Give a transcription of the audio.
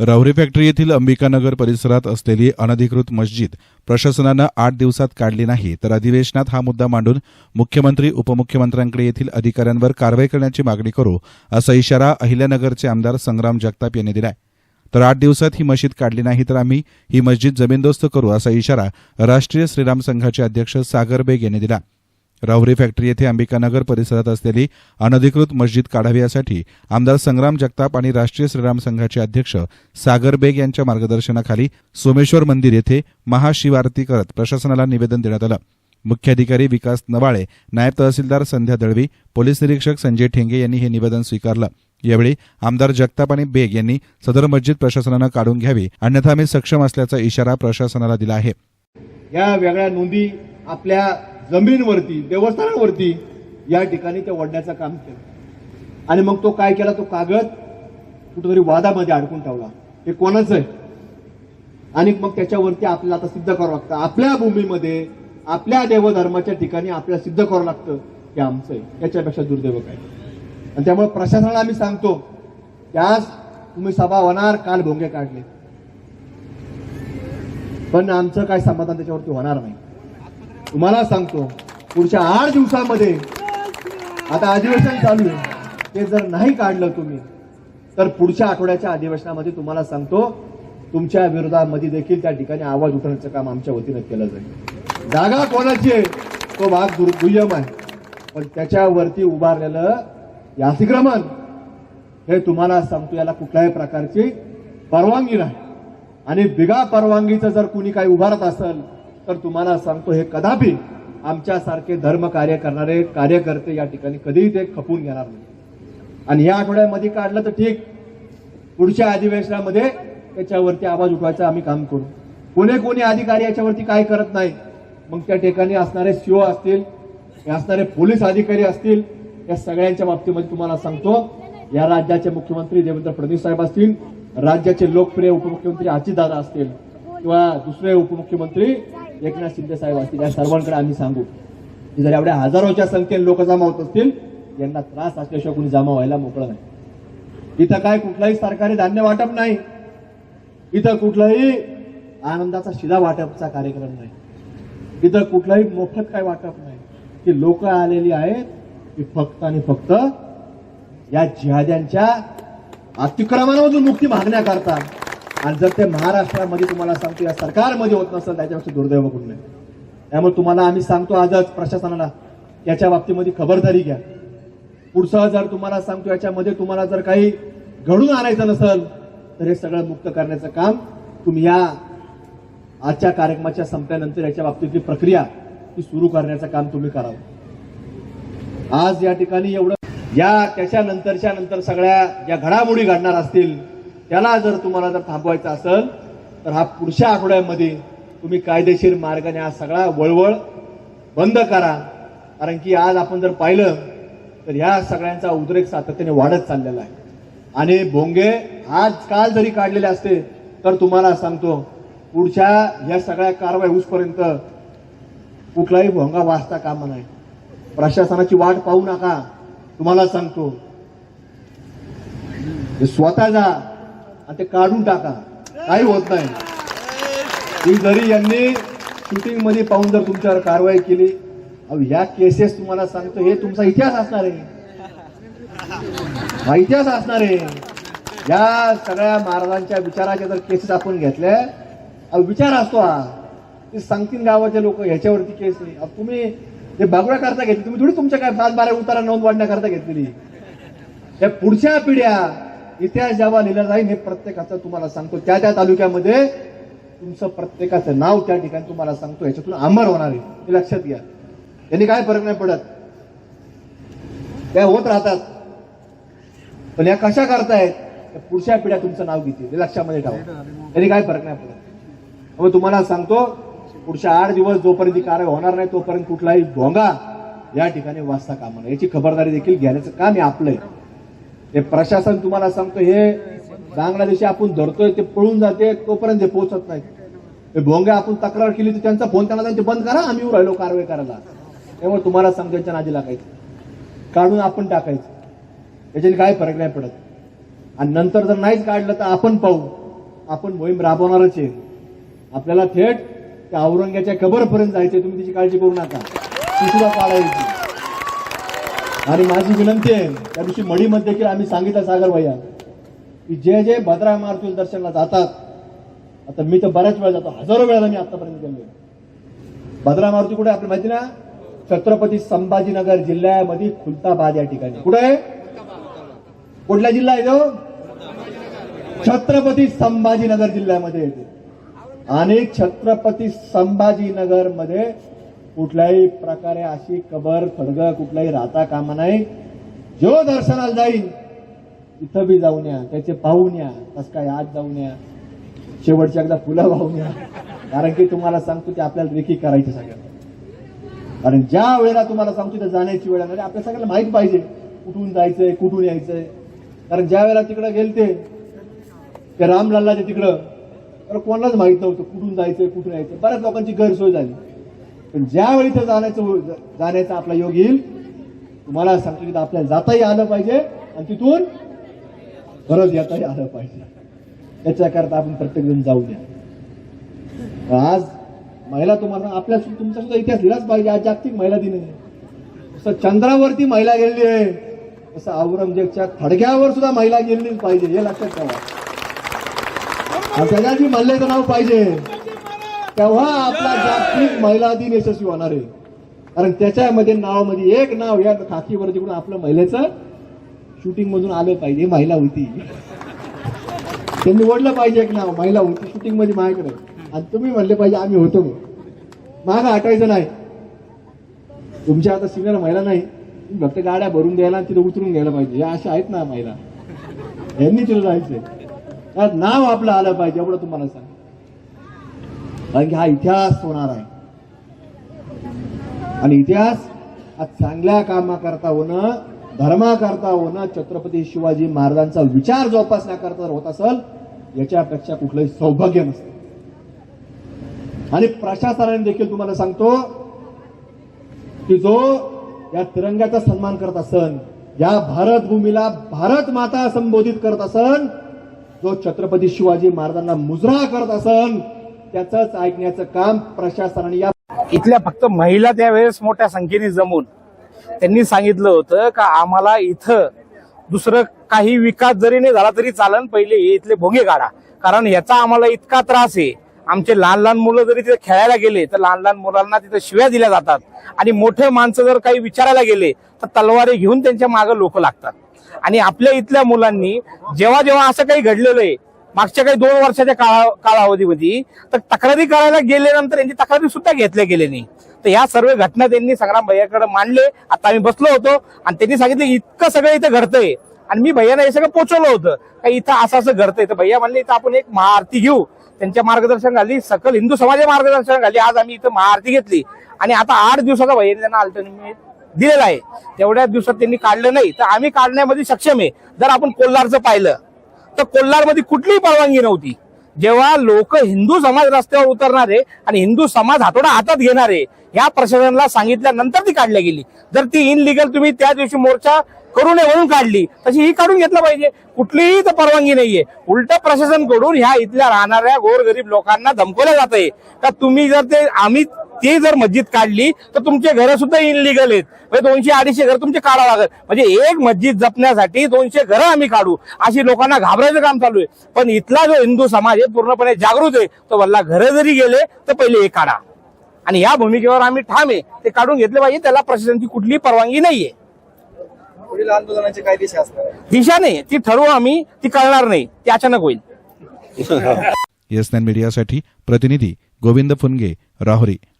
Rahuri factory येथील अंबिकानगर परिसरात असलेली अनधिकृत मस्जिद प्रशासनानं आठ दिवसात काढली नाही तर अधिवेशनात हा मुद्दा मांडून मुख्यमंत्री उपमुख्यमंत्र्यांकडे येथील अधिकाऱ्यांवर कारवाई करण्याची मागणी करू असा इशारा अहिल्यानगरचे आमदार संग्राम जगताप यांनी दिलाय. तर आठ दिवसात ही मशीद काढली नाही तर आम्ही ही मस्जिद जमीनदोस्त करू असा इशारा राष्ट्रीय श्रीराम संघाचे अध्यक्ष सागर बेग यांनी दिला. राहुरी फॅक्टरी येथे अंबिकानगर परिसरात असलेली अनधिकृत मस्जिद काढावी यासाठी आमदार संग्राम जगताप आणि राष्ट्रीय श्रीराम संघाचे अध्यक्ष सागर बेग यांच्या मार्गदर्शनाखाली सोमेश्वर मंदिर येथे महाशिवारती करत प्रशासनाला निवेदन देण्यात आलं. मुख्याधिकारी विकास नवाळे नायब तहसीलदार संध्या दळवी पोलीस निरीक्षक संजय ठेंगे यांनी हे निवेदन स्वीकारलं. यावेळी आमदार जगताप आणि बेग यांनी सदर मस्जिद प्रशासनानं काढून घ्यावी अन्यथा आम्ही सक्षम असल्याचा इशारा प्रशासनाला दिला आहे. या वेगळ्या नोंदी आपल्या जमिनीवरती देवस्थानावरती या ठिकाणी ते ओढण्याचं काम केलं. आणि मग तो काय केला? तो कागद कुठेतरी वादामध्ये अडकून ठेवला. हे कोणाचं आहे? आणि मग त्याच्यावरती आपल्याला आता सिद्ध करावं लागतं. आपल्या भूमीमध्ये आपल्या देवधर्माच्या ठिकाणी आपल्याला सिद्ध करावं लागतं हे आमचं आहे. याच्यापेक्षा दुर्दैव काय? आणि त्यामुळे प्रशासनाला आम्ही सांगतो त्यास तुम्ही सभा होणार काल भोंगे काढले. पण आमचं काय समाधान त्याच्यावरती होणार नाही. तुम्हाला सांगतो पुढच्या आठ दिवसामध्ये आता अधिवेशन चालू आहे. ते जर नाही काढलं तुम्ही तर पुढच्या आठवड्याच्या अधिवेशनामध्ये तुम्हाला सांगतो तुमच्या विरोधामध्ये देखील त्या ठिकाणी आवाज उठवण्याचं काम आमच्या वतीनं केलं जाईल. जागा कोणाची आहे? तो भाग दुर- दुय्यम आहे. पण त्याच्यावरती उभारलेलं हे अतिक्रमण हे तुम्हाला सांगतो याला कुठल्याही प्रकारची परवानगी नाही. आणि बिगा परवानगीचं जर कुणी काही उभारत असेल तर तुम्हाला सांगतो हे कदापि आमच्यासारखे धर्म कार्य करणारे कार्यकर्ते या ठिकाणी कधीही ते खपून घेणार नाही. आणि या आठवड्यामध्ये काढलं तर ठीक. पुढच्या अधिवेशनामध्ये त्याच्यावरती आवाज उठवायचा आम्ही काम करू. कोणी कोणी अधिकारी याच्यावरती काय करत नाही. मग त्या ठिकाणी असणारे सीओ असतील हे असणारे पोलीस अधिकारी असतील या सगळ्यांच्या बाबतीमध्ये तुम्हाला सांगतो या राज्याचे मुख्यमंत्री देवेंद्र फडणवीस साहेब असतील राज्याचे लोकप्रिय उपमुख्यमंत्री अजितदादा असतील किंवा दुसरे उपमुख्यमंत्री एकनाथ शिंदे साहेब असतील या सर्वांकडे आम्ही सांगू. की जर एवढ्या हजारोच्या संख्येने लोक जमा होत असतील यांना त्रास असल्याशिवाय कोणी जमा व्हायला मोकळं नाही. इथं काय कुठलाही सरकारी धान्य वाटप नाही. इथं कुठलाही आनंदाचा शिधा वाटपचा कार्यक्रम नाही. इथं कुठलाही मोफत काय वाटप नाही. की लोक आलेली आहेत की फक्त आणि फक्त या जिहाद्यांच्या अतिक्रमणामधून मुक्ती मागण्याकरता. आणि जर ते महाराष्ट्रामध्ये तुम्हाला सांगतो या सरकारमध्ये होत नसेल त्याच्यापेक्षा दुर्दैव कोण नाही त्यामुळे तुम्हाला आम्ही सांगतो आजच प्रशासनाला याच्या बाबतीमध्ये खबरदारी घ्या. पुढचं जर तुम्हाला सांगतो याच्यामध्ये तुम्हाला जर काही घडून आणायचं नसेल तर हे सगळं मुक्त करण्याचं काम तुम्ही या आजच्या कार्यक्रमाच्या संपल्यानंतर याच्या बाबतीतली प्रक्रिया ही सुरू करण्याचं काम तुम्ही करावं. आज या ठिकाणी एवढं या त्याच्यानंतरच्या नंतर सगळ्या ज्या घडामोडी घडणार असतील त्याला जर तुम्हाला जर थांबवायचं असेल तर हा पुढच्या आठवड्यामध्ये तुम्ही कायदेशीर मार्गाने हा सगळा वळवळ बंद करा. कारण की आज आपण जर पाहिलं तर ह्या सगळ्यांचा उद्रेक सातत्याने वाढत चाललेला आहे. आणि भोंगे आज काल जरी काढलेले असते तर तुम्हाला सांगतो पुढच्या ह्या सगळ्या कारवाई होऊसपर्यंत कुठलाही भोंगा वाचता कामा नाही प्रशासनाची वाट पाहू नका. तुम्हाला सांगतो स्वतः जा आणि ते काढून टाका. काही होत नाही. ती जरी यांनी शूटिंगमध्ये पाहून जर तुमच्यावर कारवाई केली अहो ह्या केसेस तुम्हाला सांगतो हे तुमचा इतिहास असणार आहे. हा इतिहास असणार आहे. या सगळ्या महाराजांच्या विचाराच्या जर केसेस आपण घेतल्या अहो विचार असतो हा. ते सांगतील गावाचे लोक ह्याच्यावरती केस नाही तुम्ही ते बागुळा करता घेतली तुम्ही थोडी तुमच्या काय पाच बारा उतारा नोंद वाढण्याकरता घेतलेली. त्या पुढच्या पिढ्या इतिहास जेव्हा लिहिला जाईल हे प्रत्येकाचं तुम्हाला सांगतो. त्या त्या तालुक्यामध्ये तुमचं प्रत्येकाचं नाव त्या ठिकाणी तुम्हाला सांगतो. ह्याच्यातून अमर होणार आहे. हे लक्षात घ्या. त्यांनी काय फरक नाही पडत. त्या होत राहतात. पण या कशा करतायत? त्या पुढच्या पिढ्या तुमचं नाव घेतील. हे लक्षामध्ये ठेवा. त्यांनी काय फरक नाही पडत. मग तुम्हाला सांगतो पुढच्या आठ दिवस जोपर्यंत ही कारवाई होणार नाही तोपर्यंत कुठलाही भोंगा या ठिकाणी वाचता कामा नये. याची खबरदारी देखील घेण्याचं काम हे आपलं आहे. हे प्रशासन तुम्हाला सांगतो हे बांगलादेशी आपण धरतोय ते पळून जाते तोपर्यंत ते पोहोचत नाहीत. हे भोंगे आपण तक्रार केली तर त्यांचा फोन त्यांना त्यांचे ते बंद करा आम्ही येऊ राहिलो कारवाई करायला. त्यामुळे तुम्हाला सांगतो त्यांच्या नादी लागायचं. काढून आपण टाकायचं. याच्याने काय फरक नाही पडत. आणि नंतर जर नाहीच काढलं तर आपण पाहू. आपण मोहीम राबवणारच आहे. आपल्याला थेट त्या औरंग्याच्या कबरपर्यंत जायचे तुम्ही तिची काळजी करू नका. ती सुद्धा काढायची आणि माझी विनंती आहे त्या दिवशी मढीमध्ये देखील आम्ही सांगितलं सागर भैया की जे जे भद्रा मारुती दर्शनाला जातात आता मी तर बऱ्याच वेळा जातो हजारो वेळा मी आतापर्यंत गेलो भद्रा मारुती कुठे आपली माहिती ना? छत्रपती संभाजीनगर जिल्ह्यामध्ये खुलताबाद या ठिकाणी. कुठे आहे? कुठला जिल्हा आहे तो? छत्रपती संभाजीनगर जिल्ह्यामध्ये येते. आणि छत्रपती संभाजीनगरमध्ये कुठल्याही प्रकारे अशी कबर खडग कुठलाही राहता कामा नाही. जो दर्शनाला जाईल तिथं बी जाऊन या त्याचे पाहून या तस काय आज जाऊन या शेवटच्या एकदा फुलं वाहून या. कारण की तुम्हाला सांगतो ते आपल्याला रेखी करायची सगळ्यांना कारण ज्या वेळेला तुम्हाला सांगतो त्या जाण्याची वेळ आहे, आपल्या सगळ्यांना माहीत पाहिजे कुठून जायचंय कुठून यायचंय. कारण ज्या वेळेला तिकडे गेलते ते रामलालाच्या तिकडं तर कोणालाच माहीत नव्हतं कुठून जायचंय कुठून यायचं बऱ्याच लोकांची गैरसोय झाली. पण ज्यावेळी तर जाण्याचं जाण्याचा आपला योग येईल तुम्हाला सांगतो की आपल्याला जाताही आलं पाहिजे आणि तिथून परत येताही आलं पाहिजे. याच्याकरता आपण प्रत्येक जण जाऊ द्या. आज महिला तुम्हाला आपल्या तुमचा सुद्धा इतिहास लिहिलाच पाहिजे आज जागतिक महिला दिन आहे. जसं चंद्रावरती महिला गेलेली आहे. तसं औरंगजेबच्या थडग्यावर सुद्धा महिला गेलेलीच पाहिजे हे लक्षात ठेवा. आणि त्याच्याची मल्ल्याचं नाव पाहिजे. तेव्हा आपला जागतिक महिला दिन यशस्वी होणार आहे. कारण त्याच्यामध्ये नावामध्ये एक नाव या खाकीवर जिकडून आपलं महिलेचं शूटिंग मधून आलं पाहिजे महिला होती. त्यांनी ओढलं पाहिजे एक नाव महिला होती शूटिंगमध्ये माझ्याकडे आणि तुम्ही म्हणले पाहिजे आम्ही होतो माग हटायचं नाही. तुमच्या आता सिनियर महिला नाही. तुम्ही फक्त गाड्या भरून द्यायला आणि तिथे उतरून घ्यायला पाहिजे. या अशा आहेत ना महिला. यांनी तिला जायचंय. नाव आपलं आलं पाहिजे एवढं तुम्हाला सांग कारण की हा इतिहास होणार आहे. आणि इतिहास हा चांगल्या कामाकरता होणं धर्माकरता होणं छत्रपती शिवाजी महाराजांचा विचार जोपासण्याकरता होत असेल याच्यापेक्षा कुठलंही सौभाग्य नसतं. आणि प्रशासनाने देखील तुम्हाला सांगतो की जो या तिरंग्याचा सन्मान करत असन या भारतभूमीला भारत माता संबोधित करत असन जो छत्रपती शिवाजी महाराजांना मुजरा करत असन त्याचंच ऐकण्याचं काम प्रशासनाने या इथल्या फक्त महिला त्यावेळेस मोठ्या संख्येने जमून. त्यांनी सांगितलं होतं का आम्हाला इथं दुसरं काही विकास जरी नाही झाला तरी चालन पहिले हे इथले भोंगे काढा. कारण याचा आम्हाला इतका त्रास आहे. आमचे लहान लहान मुलं जरी तिथे खेळायला गेले तर लहान लहान मुलांना तिथे शिव्या दिल्या जातात. आणि मोठे माणसं जर काही विचारायला गेले तर तलवारी घेऊन त्यांच्या मागे लोक लागतात. आणि आपल्या इथल्या मुलांनी जेव्हा जेव्हा असं काही घडलेलं आहे मागच्या काही दोन वर्षाच्या काळा कालावधीमध्ये तर तक्रारी करायला गेल्यानंतर यांची तक्रारी सुद्धा घेतल्या गेले नाही तर ह्या सर्व घटना त्यांनी संग्राम भैयाकडे मांडले. आता आम्ही बसलो होतो आणि त्यांनी सांगितलं इतकं सगळं इथं घडतंय. आणि मी भैयाना हे सगळं पोचवलं होतं. का इथं असं असं घडतंय. तर भैया म्हणले इथं आपण एक महाआरती घेऊ. त्यांच्या मार्गदर्शन घाली सकल हिंदू समाजा मार्गदर्शनाखाली आज आम्ही इथं महाआरती घेतली. आणि आता आठ दिवसाचा भैयाने त्यांना अल्टरनेट दिलेला आहे. तेवढ्याच दिवसात त्यांनी काढलं नाही. तर आम्ही काढण्यामध्ये सक्षम आहे. जर आपण कोल्हारचं पाहिलं तर कोल्हारमध्ये कुठलीही परवानगी नव्हती. जेव्हा लोक हिंदू समाज रस्त्यावर उतरणारे आणि हिंदू समाज हातोडा हातात घेणारे या प्रशासनाला सांगितल्यानंतर ती काढल्या गेली. जर ती इनलिगल तुम्ही त्या दिवशी मोर्चा करू नये म्हणून काढली. तशी ही काढून घेतलं पाहिजे. कुठलीही तर परवानगी नाहीये. उलट प्रशासनकडून ह्या इथल्या राहणाऱ्या गोरगरीब लोकांना धमकवलं जात आहे का तुम्ही जर ते आम्ही ते जर मस्जिद काढली तर तुमचे घर सुद्धा इनलिगल आहेत. म्हणजे दोनशे अडीचशे घर तुमचे काढावं लागेल. म्हणजे एक मस्जिद जपण्यासाठी दोनशे घरं आम्ही काढू. अशी लोकांना घाबरायचं काम चालू आहे. पण इथला जो हिंदू समाज आहे पूर्णपणे जागृत आहे तो वल्ला घरं जरी गेले तर पहिले हे काढा. आणि या भूमिकेवर आम्ही ठाम आहे. ते काढून घेतले पाहिजे. त्याला प्रशासनाची कुठलीही परवानगी नाहीये. पुढील आंदोलनाची काय दिशा असणार आहे? दिशा नाही. ती ठरवू आम्ही ती कळणार नाही. ती अचानक होईल. येस नाईन मीडियासाठी प्रतिनिधी गोविंद फुनगे राहुरी.